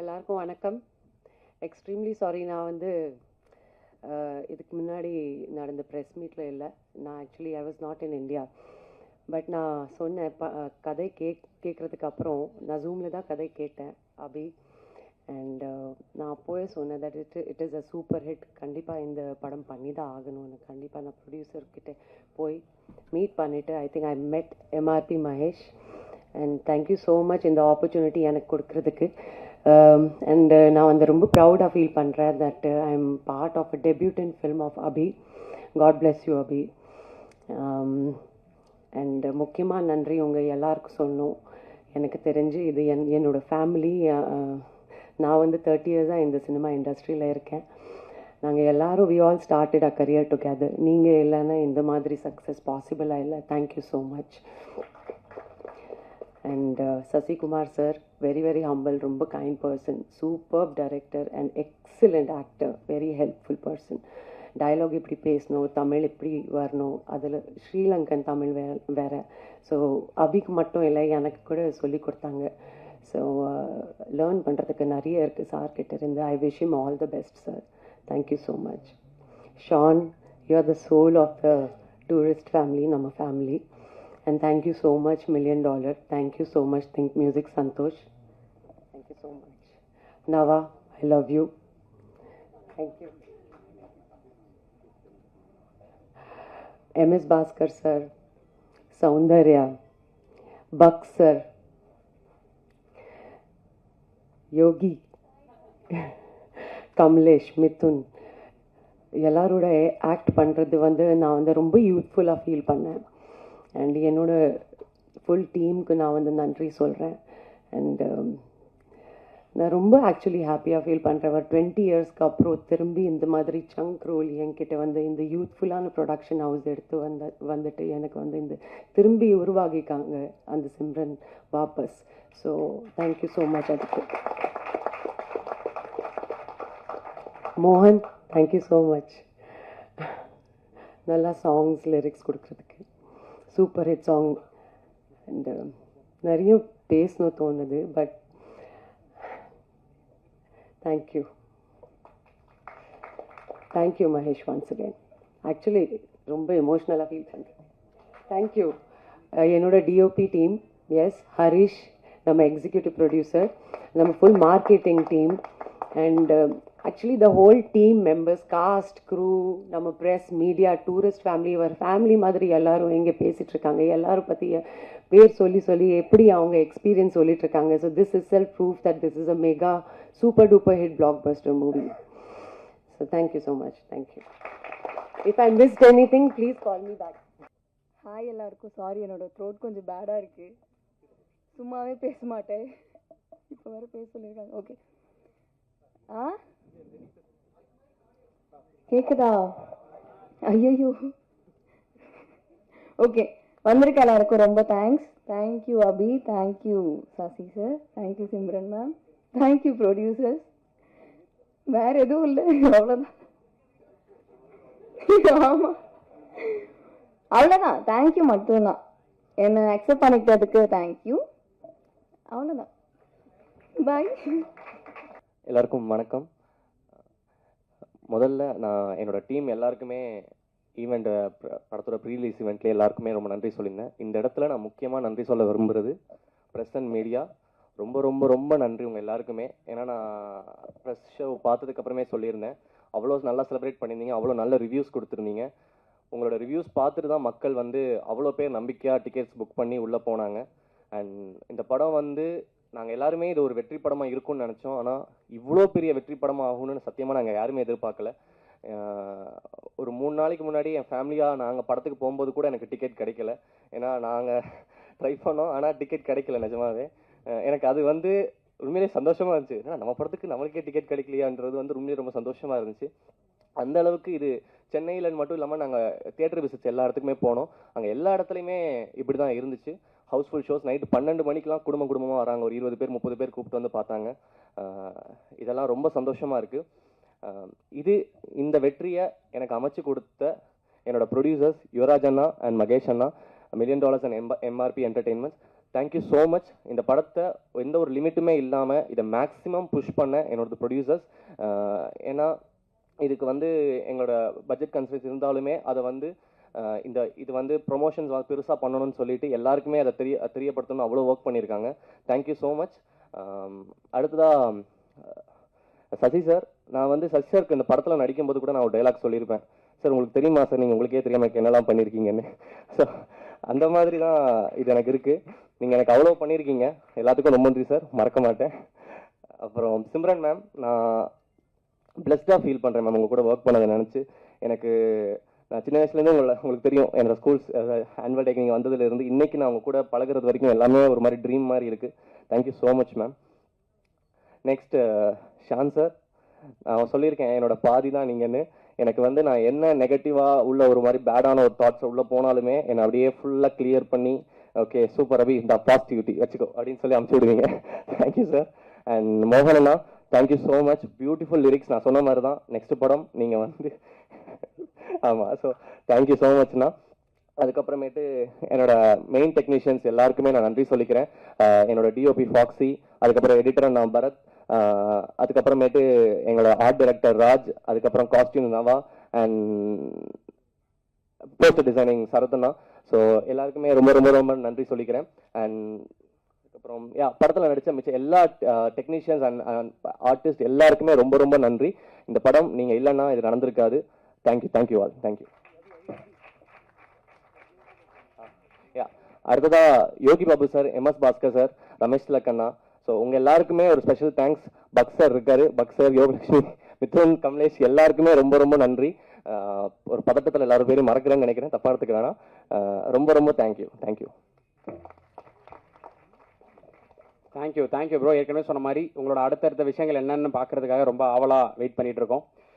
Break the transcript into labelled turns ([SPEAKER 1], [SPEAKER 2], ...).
[SPEAKER 1] எல்லாருக்கும் வணக்கம். Extremely sorry நான் வந்து இதுக்கு முன்னாடி நடந்த ப்ரெஸ் மீட்டில் இல்லை. நான் actually I was not in India but நான் சொன்னேன் ப கதை கேக் கேட்குறதுக்கு அப்புறம் நான் ஜூமில் தான் கதை கேட்டேன் அபி. அண்ட் நான் அப்போவே சொன்னேன் that it it is a super hit கண்டிப்பாக இந்த படம் பண்ணி தான் ஆகணும்னு கண்டிப்பாக நான் ப்ரொடியூசர்கிட்ட போய் மீட் பண்ணிவிட்டு I think I met MRP Mahesh and thank you so much இந்த ஆப்பர்ச்சுனிட்டி எனக்கு கொடுக்கறதுக்கு. Um, அண்டு uh, நான் வந்து ரொம்ப ப்ரௌடாக ஃபீல் பண்ணுறேன் that I am part of a debutant film of Abhi God bless you Abhi and முக்கியமாக நன்றி உங்கள் எல்லாருக்கும் சொல்லணும். எனக்கு தெரிஞ்சு இது என் என்னோடய ஃபேமிலி uh, uh, நான் வந்து தேர்ட்டி இயர்ஸாக இந்த சினிமா இண்டஸ்ட்ரியில் இருக்கேன். நாங்கள் எல்லாரும் we all started a career together நீங்கள் இல்லைன்னா இந்த மாதிரி சக்ஸஸ் பாசிபிளாக இல்லை. Thank you so much and Sasikumar sir very very humble ரொம்ப kind person super director and excellent actor very helpful person dialogue இப்படி பேசணும் தமிழ் எப்படி வரணும் அதில் ஸ்ரீலங்கன் தமிழ் வே வேறு. ஸோ அபிக்கு மட்டும் இல்லை எனக்கு கூட சொல்லி கொடுத்தாங்க. ஸோ லேர்ன் uh, பண்ணுறதுக்கு நிறைய இருக்குது சார் கிட்ட இருந்து. I wish him all the best sir thank you so much Shan you are the soul of the Tourist Family நம்ம family and thank you so much million dollar thank you so much think music santosh thank you so much nava i love you thank you ms bhaskar sir saundarya buck sir yogi Kamlesh Mithun எல்லாரோட act பண்ணுறது வந்து நான் வந்து ரொம்ப யூத்ஃபுல்லாக feel பண்ணேன் and என்னோட full டீமுக்கு நான் வந்து நன்றி சொல்கிறேன் அண்டு um, நான் ரொம்ப ஆக்சுவலி ஹாப்பியாக ஃபீல் பண்ணுறேன் ஒரு டுவெண்ட்டி இயர்ஸ்க்கு அப்புறம் திரும்பி இந்த மாதிரி சங்க் ரோல் என்கிட்ட வந்து இந்த யூத்ஃபுல்லான ப்ரொடக்ஷன் ஹவுஸ் எடுத்து வந்த வந்துட்டு எனக்கு வந்து இந்த திரும்பி உருவாகிக்காங்க அந்த சிம்ரன் வாபஸ். ஸோ தேங்க்யூ ஸோ மச் அதுக்கு. மோகன் தேங்க்யூ ஸோ மச் நல்லா சாங்ஸ் லிரிக்ஸ் கொடுக்குறதுக்கு. சூப்பர் ஹிட் சாங் அண்ட் நிறைய பேசணும் தோணுது but thank you thank you Mahesh once again actually ரொம்ப எமோஷ்னலாக ஃபீல் பண்ணுறேன் தேங்க்யூ என்னோட டிஓபி டீம் எஸ் ஹரிஷ் நம்ம எக்ஸிக்யூட்டிவ் ப்ரொடியூசர் நம்ம full marketing team and actually the whole team members cast crew நம்ம ப்ரெஸ் மீடியா டூரிஸ்ட் ஃபேமிலி ஒரு family மாதிரி எல்லாரும் இங்கே பேசிகிட்டு இருக்காங்க. எல்லாரும் பற்றி பேர் சொல்லி சொல்லி எப்படி அவங்க எக்ஸ்பீரியன்ஸ் சொல்லிட்டு இருக்காங்க. So this is self proof that this is a mega super duper hit blockbuster movie so thank you so much thank you if I missed anything please call me back
[SPEAKER 2] hi எல்லாருக்கும். Sorry என்னோடய throat கொஞ்சம் பேடாக இருக்குது சும்மாவே பேச மாட்டேன். இப்போ வேறு பேச சொல்லியிருக்காங்க. ஓகே ஆ? கேக்குதா? ஐயோ ஓகே வந்திருக்க எல்லாருக்கும். ரொம்ப thanks thank you Abhi. Thank you Sasi sir thank you Simran ma'am thank you producers வேற எதுவும் இல்லை. அவ்வளோதான் ஆமாம் அவ்வளோதான் தேங்க்யூ மட்டும்தான். என்னை அக்செப்ட் பண்ணிக்கிட்டதுக்கு தேங்க்யூ அவ்வளோதான் பாய்
[SPEAKER 3] எல்லாருக்கும் வணக்கம். முதல்ல நான் என்னோடய டீம் எல்லாருக்குமே ஈவெண்ட் படத்தோட ப்ரீலீஸ் ஈவெண்ட்லேயே எல்லாருக்குமே ரொம்ப நன்றி சொல்லியிருந்தேன். இந்த இடத்துல நான் முக்கியமாக நன்றி சொல்ல விரும்புகிறது ப்ரெஸ் அண்ட் மீடியா ரொம்ப ரொம்ப ரொம்ப நன்றி உங்கள் எல்லாருக்குமே. ஏன்னா நான் ப்ரெஸ் ஷோ பார்த்ததுக்கப்புறமே சொல்லியிருந்தேன். அவ்வளோ நல்லா செலிப்ரேட் பண்ணியிருந்தீங்க. அவ்வளோ நல்ல ரிவ்யூஸ் கொடுத்துருந்தீங்க. உங்களோட ரிவ்யூஸ் பார்த்துட்டு தான் மக்கள் வந்து அவ்வளோ பேர் நம்பிக்கையாக டிக்கெட்ஸ் புக் பண்ணி உள்ளே போனாங்க. அண்ட் இந்த படம் வந்து நாங்கள் எல்லாருமே இது ஒரு வெற்றி படமாக இருக்கும்னு நினச்சோம். ஆனால் இவ்வளோ பெரிய வெற்றி படமாக ஆகும்னு சத்தியமாக நாங்கள் யாருமே எதிர்பார்க்கல. ஒரு மூணு நாளைக்கு முன்னாடி என் ஃபேமிலியாக நாங்கள் படத்துக்கு போகும்போது கூட எனக்கு டிக்கெட் கிடைக்கல. ஏன்னா நாங்கள் ட்ரை பண்ணோம். ஆனால் டிக்கெட் கிடைக்கல நிஜமாவே. எனக்கு அது வந்து உண்மையிலேயே சந்தோஷமாக இருந்துச்சு. ஏன்னா நம்ம படத்துக்கு நம்மளுக்கே டிக்கெட் கிடைக்கலையான்றது வந்து உண்மையிலே ரொம்ப சந்தோஷமாக இருந்துச்சு. அந்த அளவுக்கு இது சென்னையில் மட்டும் இல்லாமல் நாங்கள் தியேட்டர் விசிட்ஸ் எல்லா இடத்துக்குமே போனோம். அங்கே எல்லா இடத்துலையுமே இப்படி தான் இருந்துச்சு. Housefull shows. நைட்டு பன்னெண்டு மணிக்கெலாம் குடும்ப குடும்பமாக வராங்க. ஒரு இருபது பேர் முப்பது பேர் கூப்பிட்டு வந்து பார்த்தாங்க. இதெல்லாம் ரொம்ப சந்தோஷமாக இருக்குது இது இந்த வெற்றியை எனக்கு அமைச்சு கொடுத்த என்னோட ப்ரொடியூசர்ஸ் யுவராஜ் அண்ணா and Mahesh Anna million dollars and M MRP entertainments thank you so much இந்த படத்தை எந்த ஒரு லிமிட்டுமே இல்லாமல் இதை மேக்ஸிமம் புஷ் பண்ண என்னோட ப்ரொடியூசர்ஸ் ஏன்னா இதுக்கு வந்து எங்களோட பட்ஜெட் கன்சர்ன்ஸ் இருந்தாலுமே அதை வந்து இந்த இது வந்து ப்ரொமோஷன்ஸ் பெருசாக பண்ணணும்னு சொல்லிட்டு எல்லாருக்குமே அதை தெரிய தெரியப்படுத்தணும் அவ்வளோ ஒர்க் பண்ணியிருக்காங்க. தேங்க்யூ ஸோ மச் அடுத்ததாக சசி சார் நான் வந்து சசி சாருக்கு இந்த படத்தில் நடிக்கும்போது கூட நான் ஒரு டைலாக் சொல்லியிருப்பேன். சார் உங்களுக்கு தெரியுமா சார் நீங்கள் உங்களுக்கே தெரியாமல் எனக்கு என்னெல்லாம் பண்ணியிருக்கீங்கன்னு. ஸோ அந்த மாதிரி தான் இது எனக்கு இருக்குது நீங்கள் எனக்கு அவ்வளோ பண்ணியிருக்கீங்க. எல்லாத்துக்கும் ரொம்ப நன்றி சார் மறக்க மாட்டேன். அப்புறம் சிம்ரன் மேம் நான் பிளஸ்டாக ஃபீல் பண்ணுறேன் மேம் உங்கள் கூட ஒர்க் பண்ணதை நினச்சி எனக்கு நான் சின்ன வயசுலேருந்து உங்களை உங்களுக்கு தெரியும். என்னோட ஸ்கூல்ஸ் ஆனுவல் டேக்கு நீங்கள் வந்ததுலேருந்து இன்னைக்கு நான் உங்கள் கூட பழகுறது வரைக்கும் எல்லாமே ஒரு மாதிரி ட்ரீம் மாதிரி இருக்குது thank you so much ma'am next Shaan sir நான் சொல்லியிருக்கேன் என்னோட பாதி தான் நீங்கன்னு. எனக்கு வந்து நான் என்ன நெகட்டிவாக உள்ள ஒரு மாதிரி பேடான ஒரு தாட்ஸ் உள்ளே போனாலுமே என்னை அப்படியே ஃபுல்லாக கிளியர் பண்ணி ஓகே சூப்பர் அபி இந்த பாசிட்டிவிட்டி வச்சுக்கோ அப்படின்னு சொல்லி அமுச்சு விடுவீங்க. Thank you sir and மோகனண்ணா thank you so much beautiful lyrics நான் சொன்ன மாதிரி தான். நெக்ஸ்ட் படம் நீங்கள் வந்து ஆமாம் ஸோ தேங்க்யூ ஸோ மச்ண்ணா அதுக்கப்புறமேட்டு என்னோட மெயின் டெக்னீஷியன்ஸ் எல்லாருக்குமே நான் நன்றி சொல்லிக்கிறேன். என்னோட டிஓபி ஃபாக்ஸி அதுக்கப்புறம் எடிட்டர் நான் பரத் அதுக்கப்புறமேட்டு எங்களோட ஆர்ட் டைரக்டர் ராஜ் அதுக்கப்புறம் costume Nava and poster designing சரத்னா so எல்லாருக்குமே ரொம்ப ரொம்ப ரொம்ப நன்றி சொல்லிக்கிறேன். அண்ட் அதுக்கப்புறம் யா படத்தில் நடித்த மிச்சம் எல்லா டெக்னீஷியன்ஸ் அண்ட் ஆர்டிஸ்ட் எல்லாருக்குமே ரொம்ப ரொம்ப நன்றி. இந்த படம் நீங்கள் இல்லைன்னா இது நடந்திருக்காது. Thank you thank you all thank you ya அடுத்ததா Yogi Babu sir MS Bhaskar sir Ramesh திலக்கண்ணா so உங்கள் எல்லாருக்குமே ஒரு ஸ்பெஷல் தேங்க்ஸ் பக் சார் இருக்காரு. பக் சார் யோகலட்சுமி மித்ரன் கமலேஷ் எல்லாருக்குமே ரொம்ப ரொம்ப நன்றி. ஒரு பதட்டத்தில் எல்லாரும் பேரும் மறக்கிறேன்னு நினைக்கிறேன். தப்பாக எடுத்துக்க ரொம்ப ரொம்ப thank you
[SPEAKER 4] thank you thank you thank you bro ஏற்கனவே சொன்ன மாதிரி உங்களோட அடுத்தடுத்த விஷயங்கள் என்னென்னு பார்க்கறதுக்காக ரொம்ப ஆவலாக வெயிட் பண்ணிகிட்டு இருக்கோம்.